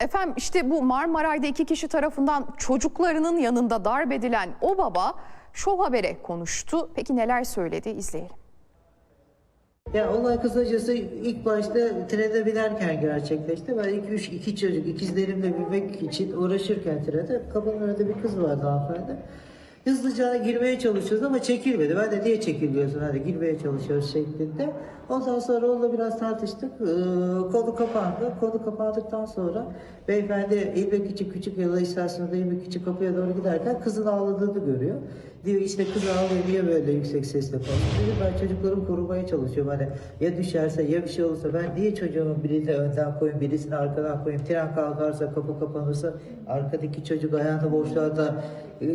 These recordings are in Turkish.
Efendim işte bu Marmaray'da iki kişi tarafından çocuklarının yanında darp edilen o baba Şov Haber'e konuştu. Peki neler söyledi izleyelim. Ya olay kısacası ilk başta trene binerken gerçekleşti. Ben iki, üç, iki çocuk ikizlerimle binmek için uğraşırken trene kapının önünde bir kız vardı hanımefendi. Hızlıca girmeye çalışıyoruz ama çekilmedi. Ben de niye çekiliyorsun hadi girmeye çalışıyoruz şeklinde. Ondan sonra onunla biraz tartıştık. Ee, konu kapandı. Konu kapandıktan sonra beyefendi inmek için küçük yola istasyonunda inmek için kapıya doğru giderken kızın ağladığını görüyor. Diyor işte kız ağlıyor niye böyle yüksek sesle konuşuyor. Ben çocuklarımı korumaya çalışıyorum. Hani ya düşerse ya bir şey olursa ben niye çocuğumun birini önden koyayım birisini arkadan koyayım. Tren kalkarsa kapı kapanırsa arkadaki çocuk ayağını boşluğa e,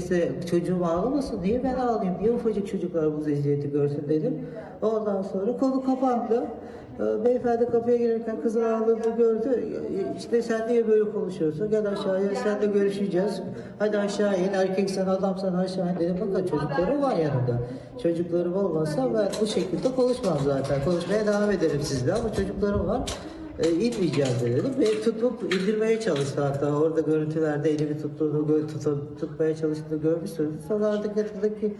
kesilirse çocuğum ağlamasın. Niye ben ağlayayım? Niye ufacık çocuklar bu eziyeti görsün dedim. Ondan sonra konu kapandı. Ee, Beyefendi kapıya girerken kızın ağladığını gördü. Ee, İşte sen niye böyle konuşuyorsun? Gel aşağıya sen de görüşeceğiz. Hadi aşağı in. Erkek sen adam sen aşağı in dedim. Bakın çocuklarım var yanımda. Çocuklarım olmasa ben bu şekilde konuşmam zaten. Konuşmaya devam ederim sizle ama çocuklarım var. E, inmeyeceğim de dedim. Ve tutup indirmeye çalıştı hatta. Orada görüntülerde elimi tuttuğunu, tutup, tutmaya çalıştığını görmüşsünüz. Sonra artık yanındaki e,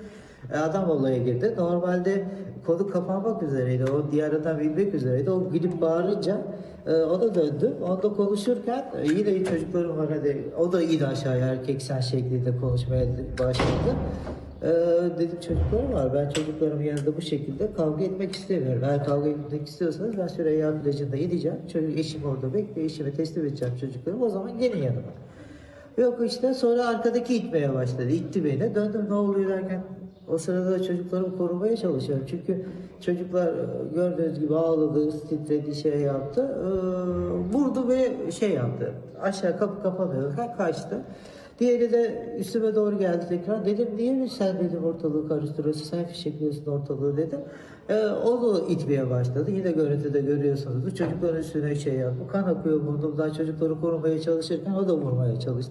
adam olaya girdi. Normalde konu kapanmak üzereydi. O diğer adam inmek üzereydi. O gidip bağırınca e, ona döndüm. Onda konuşurken e, yine çocuklarım var hadi. O da in aşağıya erkek sen şeklinde konuşmaya başladı. Ee, dedim çocuklarım var. Ben çocuklarımın yanında bu şekilde kavga etmek istemiyorum. Eğer kavga etmek istiyorsanız ben Süreyya plajında gideceğim. Çocuk eşim orada bekliyor. Eşime teslim edeceğim çocuklarımı. O zaman gelin yanıma. Yok işte sonra arkadaki itmeye başladı. İtti beni. Döndüm ne oluyor derken o sırada da çocuklarımı korumaya çalışıyorum. Çünkü çocuklar gördüğünüz gibi ağladı, titredi, şey yaptı. Ee, vurdu ve şey yaptı. Aşağı kapı kapanıyor. Kaçtı. Diğeri de üstüme doğru geldi tekrar. Dedim niye mi sen dedim ortalığı karıştırıyorsun, sen fişekliyorsun ortalığı dedim. Ee, onu itmeye başladı. Yine görüntüde görüyorsunuz. Çocukların üstüne şey yaptı. Kan akıyor burnumdan çocukları korumaya çalışırken o da vurmaya çalıştı.